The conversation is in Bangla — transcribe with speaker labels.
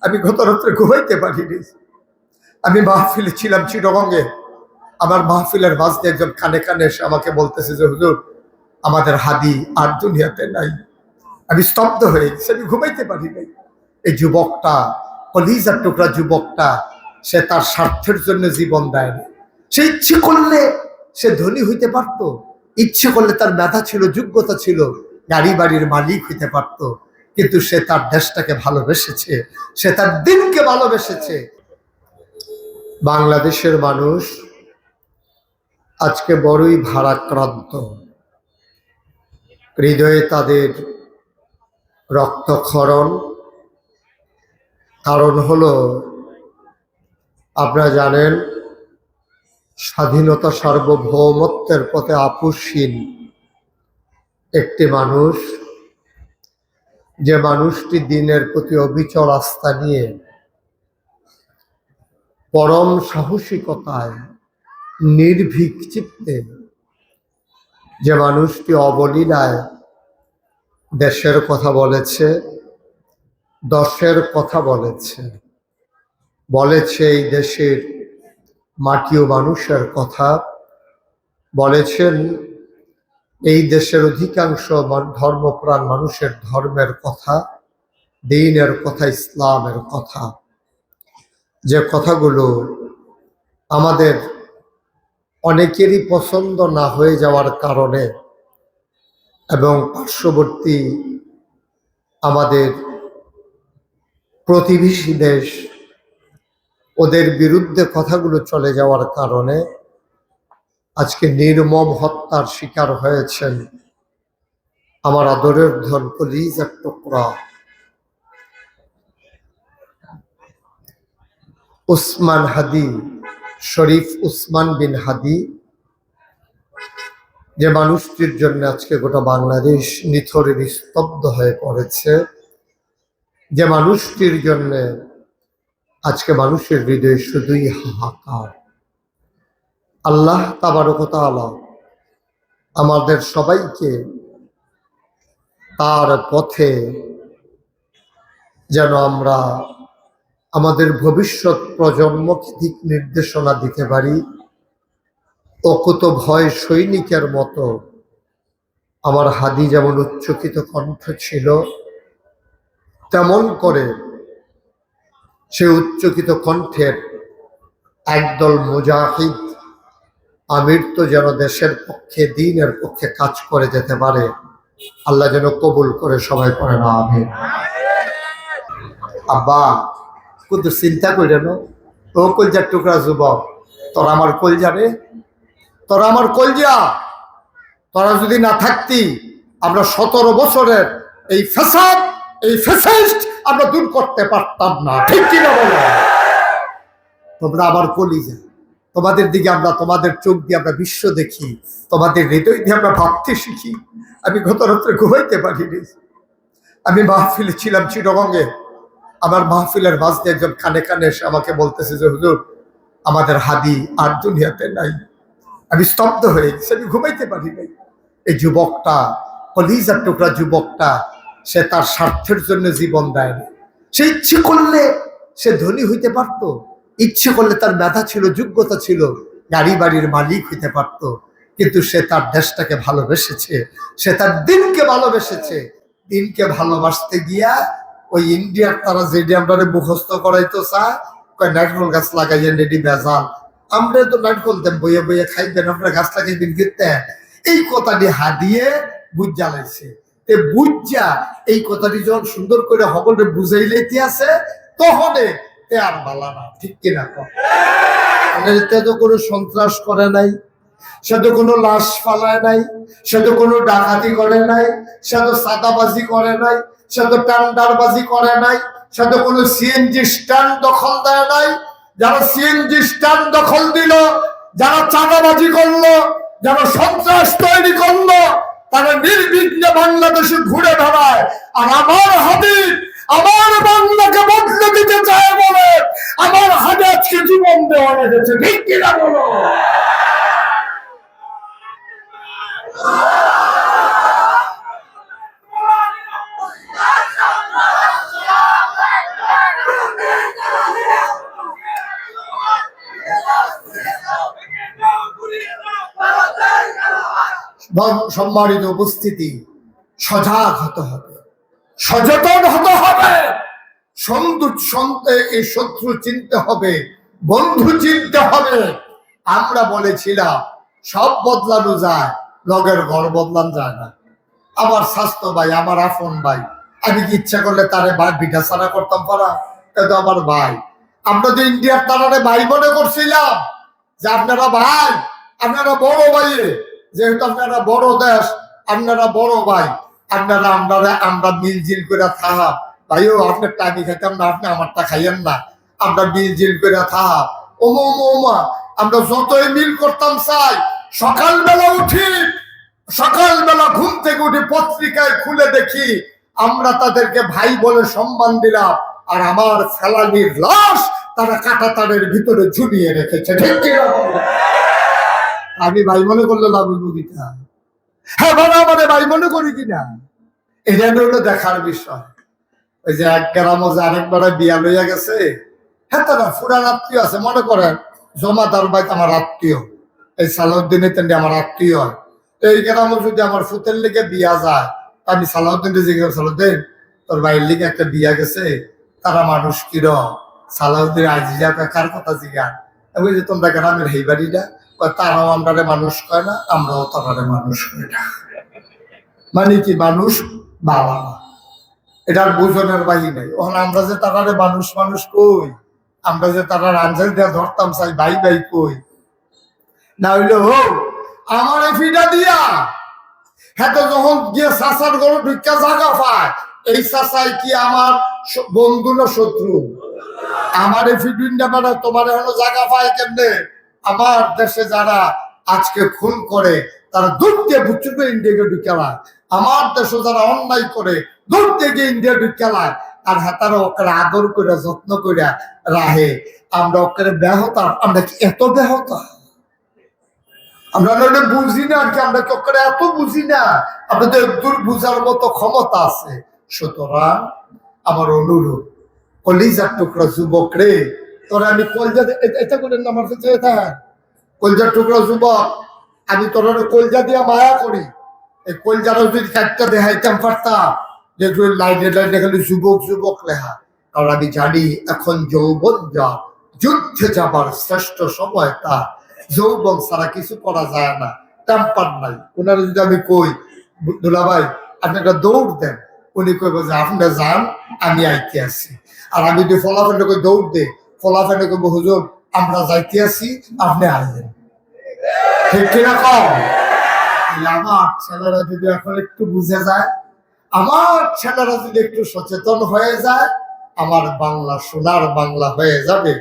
Speaker 1: আমি গত রাত্রে ঘুমাইতে পারিনি। আমি মাহফিলে ছিলাম চিরগঙ্গে আমার মাহফিলের মাঝ দিয়ে একজন কানে কানে এসে আমাকে বলতেছে যে, হুজুর, আমাদের হাদি আর দুনিয়াতে নাই। আমি স্তব্ধ হয়ে গেছি, আমি ঘুমাইতে পারি নাই। এই যুবকটা, কলিজার টুকরা যুবকটা, সে তার স্বার্থের জন্য জীবন দেয়নি। সে ইচ্ছে করলে সে ধনী হইতে পারত। ইচ্ছে করলে তার মেধা ছিল, যোগ্যতা ছিল। গাড়ি বাড়ির মালিক হইতে পারত। কিন্তু সে তার দেশটাকে ভালোবেসেছে, সে তার দিনকে ভালোবেসেছে। বাংলাদেশের মানুষ আজকে বড়ই ভারাক্রান্ত। হৃদয়ে তাদের রক্তক্ষরণ। কারণ হলো, আপনারা জানেন, স্বাধীনতা সার্বভৌমত্বের পথে আপুসীন একটি মানুষ যে মানুষটি দিনের প্রতি অবিচল আস্থা নিয়ে পরম সাহসিকতায় নির্ভীক চিত্তে যে মানুষটি অবলীলায় দেশের কথা বলেছে, দশের কথা বলেছে বলেছে এই দেশের মাটি ও মানুষের কথা, বলেছেন এই দেশের অধিকাংশ ধর্মপ্রাণ মানুষের ধর্মের কথা, দিনের কথা, ইসলামের কথা। যে কথাগুলো আমাদের অনেকেরই পছন্দ না হয়ে যাওয়ার কারণে এবং পার্শ্ববর্তী আমাদের প্রতিবেশী দেশ, ওদের বিরুদ্ধে কথাগুলো চলে যাওয়ার কারণে আজকে নির্মম হত্যার শিকার হয়েছেন। আমার আদরের ধন কলিজার টুকরা। উসমান হাদি, শরীফ উসমান বিন হাদি, যে মানুষটির জন্য আজকে গোটা বাংলাদেশ নিথরের স্তব্ধ হয়ে পড়েছে, যে মানুষটির জন্য আজকে মানুষের হৃদয়ে শুধুই হাহাকার। আল্লাহ তাবারকতালা আমাদের সবাইকে তার পথে যেন আমরা আমাদের ভবিষ্যৎ প্রজন্মকে দিক নির্দেশনা দিতে পারি অকুত ভয় সৈনিকের মতো। আমার হাদি যেমন উচ্চকিত কণ্ঠ ছিল, তেমন করে সে উচ্চকিত কণ্ঠের একদল মুজাহিদ আমির তো যেন দেশের পক্ষে, দিনের পক্ষে কাজ করে যেতে পারে। আল্লাহ যেন কবুল করে সবাই করে না আমি আব্বা, কিন্তু চিন্তা করে না ও কলজার টুকরা যুবক, তোর আমার কলজা রে। তোরা আমার কলজা। তোরা যদি না থাকতি, আমরা সতেরো বছরের এই ফ্যাসাদ, এই ফ্যাসিস্ট আমরা দূর করতে পারতাম না। ঠিক কিনা বলো? তোমরা আমার কলিজা। তোমাদের দিকে আমরা তোমাদের চোখ দিয়ে আমরা বিশ্ব দেখি, তোমাদের হৃদয় দিয়ে আমরা ভাবতে শিখি। আমি গত রাত্রে ঘুমাইতে পারিনি। আমি মাহফিলে ছিলাম চিরগঙ্গে আমার মাহফিলের মাঝ দিয়ে একজন কানে কানে এসে আমাকে বলতেছে যে, হুজুর, আমাদের হাদি আর দুনিয়াতে নাই। আমি স্তব্ধ হয়ে গেছি, আমি ঘুমাইতে পারি নাই। এই যুবকটা, কলিজার টুকরা যুবকটা, সে তার স্বার্থের জন্য জীবন দেয়নি। সে ইচ্ছে করলে সে ধনী হইতে পারত। ইচ্ছে করলে তার মেধা ছিল, যোগ্যতা ছিল গাড়ি বাড়ির মালিক হইতে পারত। কিন্তু সে তার দেশটাকে ভালোবেসেছে, সে তার দিনকে ভালোবেসেছে। দিনকে ভালোবাসতে গিয়া ওই ইন্ডিয়ার তারা যেটি আমরা মুখস্থ করাইতো কয় নারকেল গাছ লাগাইয়া রেডি বেজাল। আমরা তো নারকেল দেন, বইয়ে বইয়ে খাইবেন, আপনারা গাছ লাগাইবেন কিনতে এই কথাটি হাদিয়ে বুঝ জ্বালাইছে তে বুঝা এই কথাটি যখন সুন্দর করে সকলে বুঝাইলেতে আছে, তখনে তে আর বালা না, ঠিক কিনা তে তো কোনো সন্ত্রাস করে নাই, সে তো কোনো লাশ ফালায় নাই, সে তো কোনো ডাকাতি করে নাই, সে তো সাদাবাজি করে নাই, সে তো টান্ডারবাজি করে নাই, সে তো কোনো সিএনজি স্ট্যান্ড দখল দেয় নাই। যারা সিএনজি স্ট্যান্ড দখল দিল, যারা চাঁদাবাজি করল, যারা সন্ত্রাস তৈরি করল, তারা নির্বিঘ্নে বাংলাদেশে ঘুরে বেড়ায়। আর আমার হাবিব আমার বাংলাকে বদলে দিতে চায় বলে আমার হাজারকে জীবন দেওয়া লেগেছে ঠিক কিনা বলো? সম্মানিত উপস্থিতি, সজাগ হতে হবে। সচেতন হতে হবে। সন্ধু সন্তে এই শত্রু চিনতে হবে, বন্ধু চিনতে হবে। আমরা বলেছিলাম, সব বদলানো যায় লগের ঘর বদলান যায় না। আমার স্বাস্থ্য ভাই, আমার আপন ভাই, আমি কি ইচ্ছা করলে তারে ভাই পিঠা ছাড়া করতাম পারা? কিন্তু আমার ভাই। আমরা তো ইন্ডিয়ার তারারে ভাই মনে করছিলাম, যে আপনারা ভাই, আপনারা বড় ভাই যেহেতু আপনারা বড় দেশ, আপনারা বড় ভাই। আপনারা আমরা আমরা মিলজিল করে থাহা। ভাইও আপনার টাকা খাইতাম না, আপনি আমারটা খাইয়েন না। আমরা মিলজিল করে থাহা। ওমা ওমা আমরা যতই মিল করতাম চাই, সকালবেলা উঠি, সকালবেলা ঘুম থেকে উঠে, পত্রিকায় খুলে দেখি, আমরা তাদেরকে ভাই বলে সম্মান দিলাম, আর আমার ফেলানির লাশ তারা কাটা তারের ভিতরে ঝুলিয়ে রেখেছে। ঠিক? আমি ভাই মনে করলে লাভ বগিতা হ্যাঁ বাবা, আমাদের ভাই মনে করি কিনা? এটা হলো দেখার বিষয়। ওই যে এক গ্রামও যে আরেকবার বিয়া লইয়া গেছে। হ্যাঁ তারা ফুরান আত্মীয় আছে, মনে করেন, জমাদার ভাই আমার আত্মীয়। এই সালাউদ্দিনের তেমনি আমার আত্মীয়। হয় এই গ্রামে যদি আমার ফুতের লিগে বিয়া যায় আমি সালাউদ্দিন জিজ্ঞেস সালাউদ্দিন, তোর ভাইয়ের লিগে একটা বিয়া গেছে? তারা মানুষ কিরম? সালাউদ্দিন, আজিজা কার কথা জিজ্ঞান আমি যে তোমরা গ্রামের এই বাড়িটা তারাও আমরা মানুষ কয় না, আমরাও তারারে মানুষ করি না। মানে কি, মানুষ বাবা না এটার বুঝনের বাহি নাই। ওখানে আমরা যে তারারে মানুষ মানুষ কই? আমরা যে তারা আনসার দিয়া ধরতাম, চাই ভাই ভাই কই? না হইলে হো, আমার ফিটা দিয়া। হ্যাঁ তো যখন গিয়ে চাষার গরু ভিক্ষা জাগা পায়, এই চাষাই কি আমার বন্ধু না শত্রু? আমার এই ফিডুইনটা মানে তোমার এখনও জায়গা পায় কেমনে? আমার দেশে যারা আজকে খুন করে, তারা দূর দিয়ে বুচ্চুর করে ইন্ডিয়াকে ঢুকেলায় আমার দেশে যারা অন্যায় করে, দূর থেকে ইন্ডিয়া ঢুকেলায় আর হাতারা ওকে আদর করে যত্ন করে রাহে আমরা ওকে ব্যাহতা, আমরা কি এত ব্যাহতা? আমরা বুঝি না আর কি, আমরা কি ওকে এত বুঝি না? আমাদের দূর বুঝার মতো ক্ষমতা আছে। সুতরাং আমার অনুরোধ, কলিজার টুকরা যুবক রে তোরা আমি কলজা এটা করে না, আমার কাছে এটা। কলজার টুকরা যুবক, আমি তোর কলজা দিয়া মায়া করি। এই কলজারও যদি কাটটা দেখাইতাম পারতাম যে তুই লাইনে লাইনে খালি যুবক যুবক লেখা। কারণ আমি জানি এখন যৌবন যা, যুদ্ধে যাবার শ্রেষ্ঠ সময় তা। যৌবন ছাড়া কিছু করা যায় না টেম্পার নাই। ওনারা যদি আমি কই দুলা ভাই আপনি একটা দৌড় দেন। উনি কইব যে, আপনি যান, আমি আইতে আছি আর আমি যদি ফলাফেলে কই, দৌড় দে ফলাফেলে কইব হুজুর, আমরা যাইতে আছি, আপনি আসবেন। ঠিক কিনা কম আমার ছেলেরা যদি এখন একটু বুঝে যায়, আমার ছেলেরা যদি একটু সচেতন হয়ে যায়, আমার বাংলা সোনার বাংলা হয়ে যাবে।